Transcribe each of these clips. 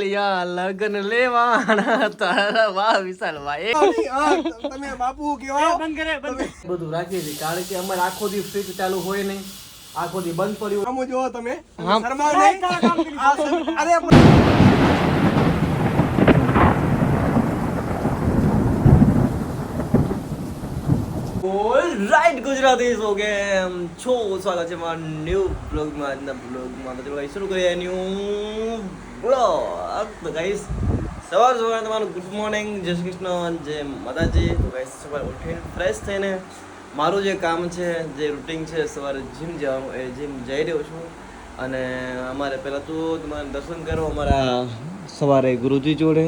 લિયા લગન લેવાના તારા વાહ વિશાલ ભાઈ. તમે બાપુ કેવા? બધું રાખીએ છીએ કારણ કે અમારે આખો દી ફ્રીજ ચાલુ હોય નહીં. આખો દી બંધ પડ્યું આમ જોવો તમે. શરમાવ નહીં. અરે રાઈટ ગુજરાતી સો કેમ છો સ્વાગત છે મારા ન્યૂ બ્લોગમાં આજના બ્લોગમાં તો શરૂ કરીએ ન્યૂ તો ગાઈસ સવાર સવારે તમારું ગુડ મોર્નિંગ જય શ્રી કૃષ્ણ જય માતાજી. તો ગાઈસ સવારે ઉઠીને ફ્રેશ થઈને મારું જે કામ છે, જે રૂટિન છે, સવારે જીમ જવાનું એ જીમ જઈ રહ્યો છું. અને અમારે પહેલાં તો તમારે દર્શન કરો અમારા સવારે ગુરુજી જોડે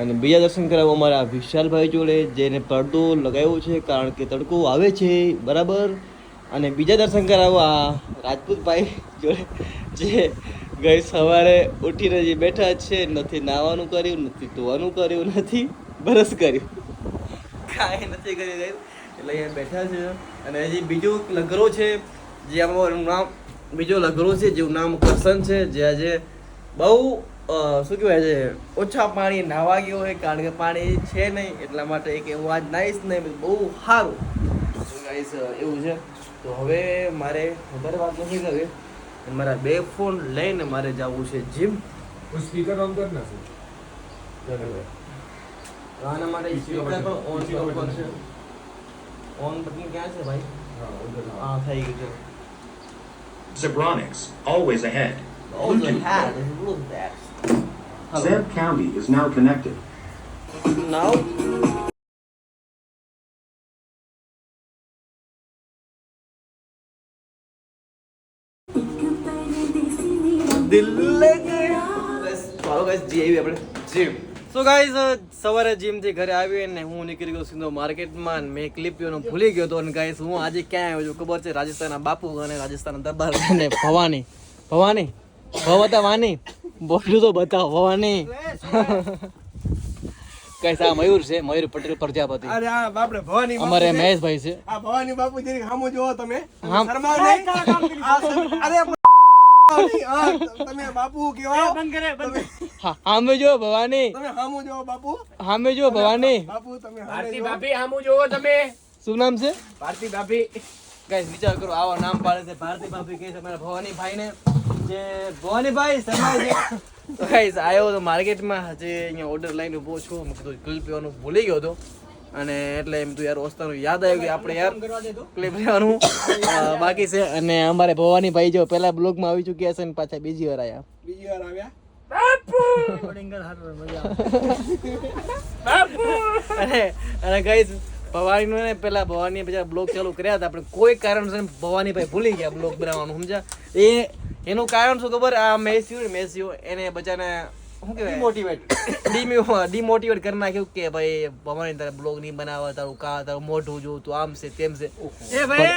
અને બીજા દર્શન કરાવો અમારા વિશાલભાઈ જોડે, જેને પડદો લગાવ્યો છે, કારણ કે તડકો આવે છે, બરાબર? અને બીજા દર્શન કરાવો આ રાજપૂતભાઈ જોડે, જે ગઈ સવારે ઉઠીને જે બેઠા છે, નથી નાવાનું કર્યું, નથી ધોવાનું કર્યું, નથી બરસ કર્યું. કાંઈ નથી કરી ગયું એટલે અહીંયા બેઠા છે. અને હજી બીજો લગરો છે, જે અમારું નામ, બીજો લગરો છે, જેનું નામ કરસન છે, જે આજે બહુ શું કહેવાય છે ઓછા પાણી નાવા ગયો હોય, કારણ કે પાણી છે નહીં, એટલા માટે એક એવું આજ નાઈશ નહીં બહુ સારું. એવું છે. તો હવે મારે વધારે વાત નથી કરવી. મારા બે ફોન લઈને મારે જવું છે જીમ સ્પીકર ઓન કર નાખો આના માટે સ્પીકર પણ ઓન કરવું પડશે ઓન બટન ક્યાં છે ભાઈ હા ઉધર હા થઈ ગયું છે Zebronics, always ahead. Also had look that. Hello. Zeb County is now connected. Now દિલ લગે બસ ચાલો ગાઈસ જી આવી આપણે. જીમ સો ગાઈસ સવારે જીમથી ઘરે આવી અને હું નીકળી ગયો સીધો માર્કેટમાં અને મેં ક્લિપ પીવાનું ભૂલી ગયો તો. અને ગાઈસ હું આજે ક્યાં આવ્યો છું ખબર છે? રાજસ્થાનના બાપુ અને રાજસ્થાનના દરબાર અને ભવાની. ભવાની? ભવતા વાની? બોલું તો બતાવ ભવાની. ગાઈસ આ મયુર છે મયુર પટેલ પ્રજાપતિ. અરે આ બાપરે ભવાની અમારે મહેશભાઈ છે. આ ભવાની બાપુ જેની સામું જોવો તમે. શરમાવ નહીં. અરે તમે બાપુ કેવા? તમે હા આમે જો ભવાની. તમે સામું જોવો બાપુ. આમે જો ભવાની. બાપુ તમે ભારતી ભાભી હામું જોવો તમે. શું નામ છે? ભારતી ભાભી. ગાઈસ વિચાર કરો આવા નામ પાડે છે ભારતી ભાભી કહે છે મારા ભવાની ભાઈને જે ભવાની ભાઈ છે. તો ગાઈસ આવ્યો તો માર્કેટમાં જે અહીંયા ઓર્ડર લઈને ઊભો છું. મેં કીધું ક્લિપ પીવાનું ભૂલી ગયો હતો. અને એટલે એમ તો યાર ઓસ્તાનું યાદ આવ્યું કે આપણે યાર ક્લિપ લેવાનું. બાકી છે અને અમારે ભવાની ભાઈ જો પહેલા બ્લોગમાં આવી ચૂક્યા છે અને પાછા બીજી વાર આવ્યા બીજી વાર આવ્યા. અને અને ગાઈસ ભવાનીનો ને પેલા ભવાની બીજા બ્લોગ ચાલુ કર્યા હતા. આપણે કોઈ કારણસર ભવાની ભાઈ ભૂલી ગયા બ્લોગ બનાવવાનું સમજ્યા? એ એનું કારણ શું ખબર? આ મેસ્યુ ને મેસ્યુ એને બચાને શું કહેવાય ડિમોટિવેટ ડિમોટિવેટ કરી નાખ્યું કે ભાઈ ભવાની તારે બ્લોગ નહીં બનાવવા તારું કા તારું મોઢું જોવું તું આમ છે તેમ છે એ ભાઈ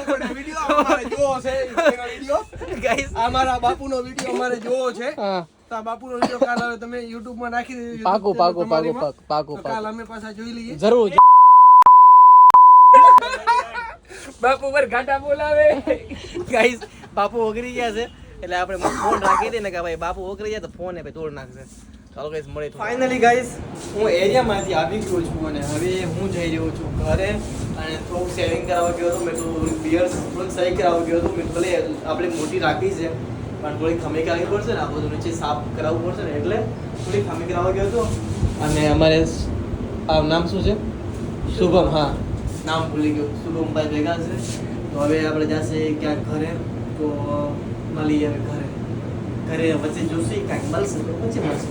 અમારે વીડિયો અમારે જોવો છે બાપુનો વીડિયો અમારે જોવો છે હા તો આ બાપુનો વીડિયો કાલ હવે તમે યુટ્યુબમાં નાખી દેજો પાકું પાકું પાકું પાકું પાકું કાલ અમે પાછા જોઈ લઈએ. જરૂર. બાપુ પર ઘાટા બોલાવે. ગાઈસ બાપુ ઓગરી ગયા છે. એટલે આપણે ફોન રાખી દઈએ ને કે ભાઈ બાપુ ઓકરી જાય તો ફોન એ ભાઈ તોડ નાખશે. ચાલો ગાઈસ મળે ફાઇનલી ગાઈસ હું એરિયામાંથી આવી ગયો છું અને હવે હું જઈ રહ્યો છું ઘરે અને થોડુંક સેવિંગ કરાવવા ગયો હતો. મેં તો બિયર થોડુંક સહી કરાવવા ગયો હતો. મેં ભલે આપણે મોટી રાખી છે પણ થોડી ખમી કરાવવી પડશે ને આ બધું નીચે સાફ કરાવવું પડશે ને એટલે થોડી ખમી કરાવવા ગયો હતો. અને અમારે આ નામ શું છે? શુભમ હા. નામ ભૂલી ગયો. શુભમભાઈ ભેગા છે. તો હવે આપણે જશે ક્યાંક ઘરે. તો મળીએ ઘરે. ઘરે વચ્ચે જોશું કાંઈક મળશે તો પછી મળશે.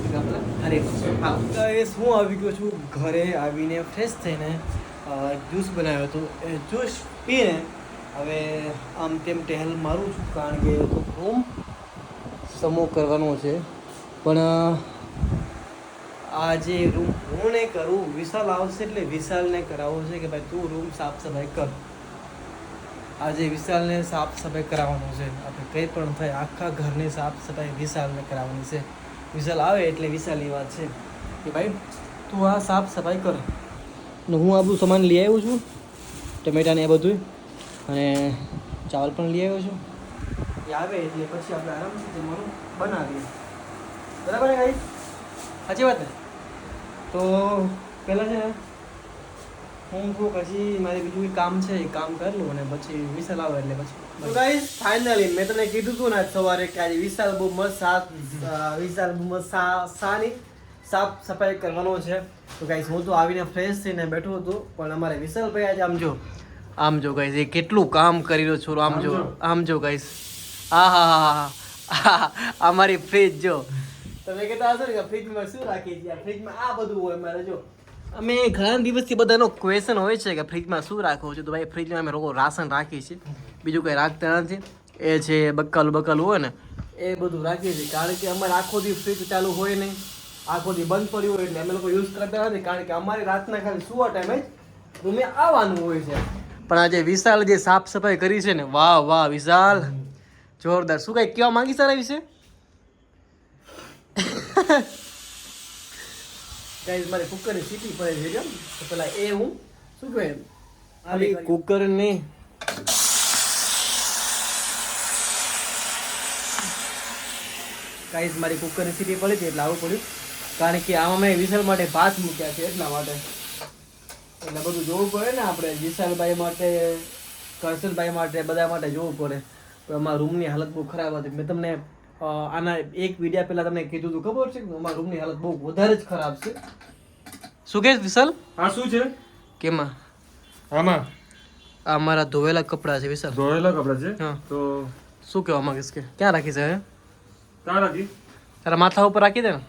ઘરે મળશું. ગાઈસ હું આવી ગયો છું? ઘરે આવીને ફ્રેશ થઈને જ્યુસ બનાવ્યો હતો. એ જ્યુસ પીને હવે આમ તેમ ટહેલ મારું છું કારણ કે રૂમ સમો કરવાનો છે. પણ આ જે રૂમ હું નહીં કરું, વિશાલ આવશે એટલે વિશાલને કરાવવો છે કે ભાઈ તું રૂમ સાફ સફાઈ કર. આજે વિશાલને સાફ સફાઈ કરાવવાનું છે. આપણે કંઈ પણ થાય, આખા ઘરની સાફ સફાઈ વિશાલને કરાવવાની છે. વિશાલ આવે એટલે વિશાલની વાત છે. કે ભાઈ, તું આ સાફ સફાઈ કર. ને હું આ બધું સામાન લઈ આવ્યો છું, ટમેટા ને એ બધું અને ચાવલ પણ લઈ આવ્યો છું. એ આવે એટલે પછી આપણે આરામથી જમવાનું બનાવીએ. બરાબર ને સાચી વાત ને? તો પહેલાં છે ને હું થોડુંક હજી મારે બીજું કંઈ કામ છે એ કામ કરી લઉં અને પછી વિશાલ આવે એટલે પછી તો ગાઈસ ફાઇનલી મેં તને કીધું હતું ને સવારે કે આજે વિશાલ બહુ મસ્ત સાફ વિશાલ બહુ મસ્ત સા સાની સાફ સફાઈ કરવાનો છે. તો ગાઈસ હું તો આવીને ફ્રેશ થઈને બેઠો હતો પણ અમારે વિશાલભાઈ આજે આમ જો આમ જો ગાઈસ એ કેટલું કામ કરી રહ્યો છો આમ જો આમ જો. ગાઈસ આ હા હા હા અમારી ફ્રીજ જો. તમે કહેતા હશો ને કે ફ્રીજમાં શું રાખીએ છીએ? ફ્રીજમાં આ બધું હોય મારે જો. અમે ઘણા દિવસથી બધાનો ક્વેશ્ચન હોય છે કે ફ્રીજમાં શું રાખવું છે? તો ભાઈ ફ્રીજમાં અમે લોકો રાશન રાખીએ છીએ. બીજું કંઈ રાખતા નથી. એ છે બક્કલ બક્કાલું હોય ને, એ બધું રાખીએ છીએ. કારણ કે અમારે આખો દી ફ્રીજ ચાલુ હોય નહીં. આખો દી બંધ પડ્યું હોય એટલે અમે લોકો યુઝ કરતા નથી. કારણ કે અમારી રાતના ખાલી સુવા ટાઈમે જ રૂમે આવવાનું હોય છે. પણ આજે વિશાલ જે સાફ સફાઈ કરી છે ને, વાહ વાહ, વિશાલ. જોરદાર. શું કઈ કહેવા માંગી સારા વિશે? ગાઈઝ મારે કુકરની સીટી પડે છે કેમ તો પેલા એ હું શું કહે ખાલી કુકર ને ગાઈઝ મારી કુકરની સીટી પડી હતી એટલે આવું પડ્યું. કારણ કે આમાં મેં વિશાલ માટે ભાત મૂક્યા છે એટલા માટે. એટલે બધું જોવું પડે ને આપણે વિશાલભાઈ માટે કરશનભાઈ માટે બધા માટે જોવું પડે. તો અમારા રૂમની હાલત બહુ ખરાબ હતી. મેં તમને આના એક વિડિયા પહેલા તમને કીધું હતું ખબર છે? કે અમારા રૂમની હાલત બહુ વધારે જ ખરાબ છે. શું કે વિશાલ? આ શું છે? કેમાં? આમાં. આ મારા ધોવેલા કપડાં છે વિશાલ. ધોવેલા કપડાં છે? હા. તો શું કહેવા માંગીશ કે? ક્યાં રાખી છે હે? ક્યાં રાખી? તારા માથા ઉપર રાખી દે ને.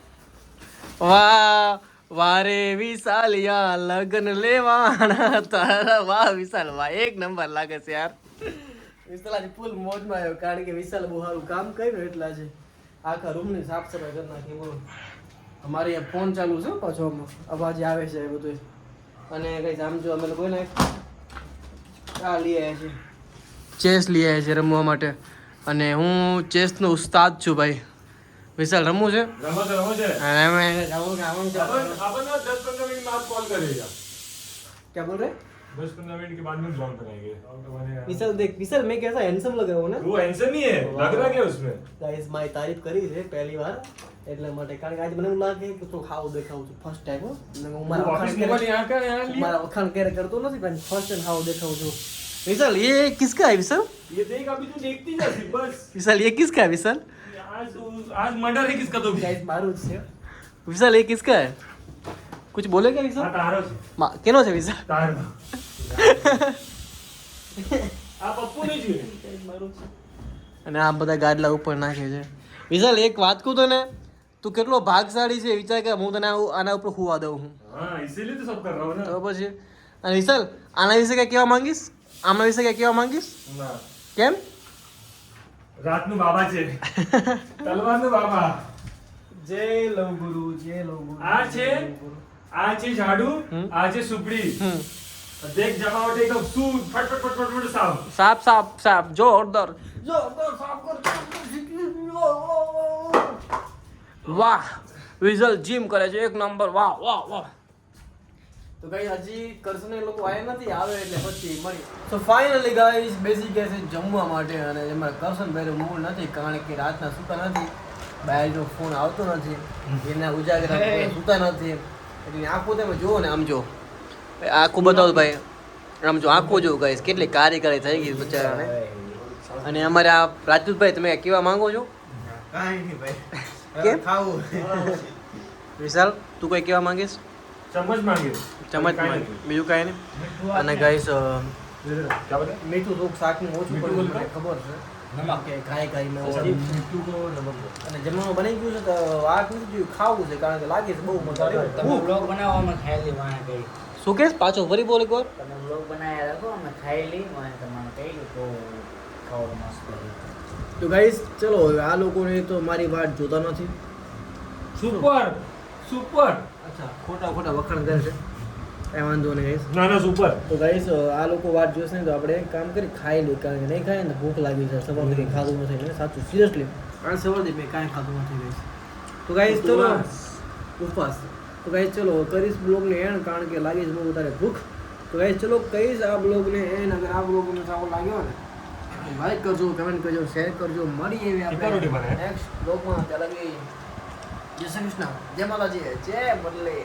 વાહ વારે વિશાલિયા લગ્ન લેવાના. તારા વાહ વિશાલ વાહ એક નંબર લાગે છે યાર. વિશાલ આજે ફૂલ મોજમાં આવ્યો કારણ કે વિશાલ બહુ સારું કામ કર્યું એટલે આજે આખા રૂમની સાફ સફાઈ કરી નાખી બોલો. અમારે અહીંયા ફોન ચાલુ છે પાછો અવાજ આવે છે એ બધું. અને કંઈ જામજો જો અમે લોકોને આ લઈ આવ્યા છે ચેસ લઈ આવ્યા છે રમવા માટે. અને હું ચેસનો ઉસ્તાદ છું ભાઈ. વિશાલ રમવું છે? રમો છે રમો છે. અને અમે જવું કે કરી રહ્યા ક્યાં બોલ રહે बोल रहे दस पंद्रह मिनट के बाद में जॉइन करेंगे और तो मैंने- विशाल देख विशाल मैं कैसा हैंडसम लग रहा हूँ ना वो हैंडसम ही है लग रहा क्या उसमें ગાઈસ મારી તારીફ કરી છે પહેલી વાર એટલા માટે કારણ કે આજે મને એવું લાગે કે તો ખાવું દેખાવું છું ફર્સ્ટ ટાઈમ હું वो મારા ऑफिस વખાણ मोबाइल ક્યારે- यहाँ का यहाँ लिया મારા વખાણ ક્યારે કરતો નથી પણ ફર્સ્ટ ટાઈમ ખાવું દેખાવું છું વિશાલ ये किसका है विशाल ये देख अभी तू देखती जा सिर्फ बस विशाल ये किसका है विशाल आज आज मर्डर है किसका तो भी गाइस मारू જ છે વિશાલ ये किसका है कुछ बोले क्या हाँ विशाल तारो છે मा- કેનો છે વિશાલ તારો અને આ બધા ગાડલા ઉપર નાખે છે. વિશાલ એક વાત કહું તને? તું કેટલો ભાગશાળી છે વિચાર કે હું તને આના ઉપર હુવા દઉં હું તો પછી? અને વિશાલ આના વિશે કઈ કેવા માંગીશ? આના વિશે કઈ કેવા માંગીશ? કેમ? રાતનું બાબા છે. તલવારનું બાબા. જય લવ ગુરુ જય લવ ગુરુ. આ છે આ છે ઝાડુ આ છે સુપડી દેખ જમાવટ એકદમ શું ફટ ફટ ફટ ફટ ફટ સાવ. સાપ સાપ સાપ જોરદાર. વાહ વિઝલ જીમ કરે છે એક નંબર વાહ વાહ વાહ. તો કઈ હજી કરશન એ લોકો આવ્યા નથી આવે એટલે પછી મળી. તો ફાઇનલી ગાઈસ બેસી ગયા છે જમવા માટે અને એમાં કરશન ભાઈ મૂળ નથી કારણ કે રાતના સૂતા નથી. બહારનો ફોન આવતો નથી એના ઉજાગરા સૂતા નથી. એટલે આખું તમે જુઓ ને આમ જો. આખું બતાવો ભાઈ. આમ જો આખું જો ગાઈશ કેટલી કારીગરી થઈ ગઈ બચારાને. અને અમારે આ રાજદૂતભાઈ તમે કેવા માંગો છો? કેમ? વિશાલ તું કોઈ કેવા માંગીશ? ચમચ માંગ્યું ચમચ માંગ્યું બીજું કાંઈ નહીં? અને ગાઈશ મીઠું થોડુંક શાકનું ઓછું ખબર છે? બની ગયું છે તો આ કીધું ખાવું છે કારણ કે લાગે છે બહુ મજા બનાવવામાં ખાયેલી વાણા કરી શું કેસ? પાછો ફરી બોલ એકવાર. તમે બ્લોગ બનાવ્યા રાખો અમે ખાઈ લઈ મને તમારે કહી તો ખાવ મસ્ત તો ગાઈસ ચલો હવે આ લોકોને તો મારી વાત જોતા નથી. સુપર સુપર અચ્છા ખોટા ખોટા વખાણ કરે છે. કાંઈ વાંધો નહીં ગાઈસ ના ના સુપર તો ગાઈસ આ લોકો વાત જોશે ને તો આપણે એક કામ કરી ખાઈ લઈ કારણ કે નહીં ખાય ને ભૂખ લાગી છે સવારથી ખાધું નથી સાચું સિરિયસલી કારણ સવારથી મેં કાંઈ ખાધું નથી ગાઈસ તો ગાઈસ ચલો. ઉપવાસ. તો ગાઈસ ચલો કરીશ બ્લોગને એન્ડ કારણ કે લાગી છે બહુ વધારે ભૂખ. તો ગાઈસ ચલો કહીશ આ બ્લોગને એન્ડ અગર આ બ્લોગને સારો લાગ્યો ને લાઈક કરજો કમેન્ટ કરજો શેર કરજો મળીએ આપણે નેક્સ્ટ બ્લોગમાં ત્યાં લગી. જય શ્રી કૃષ્ણ. જય માતાજી. જય બદલે.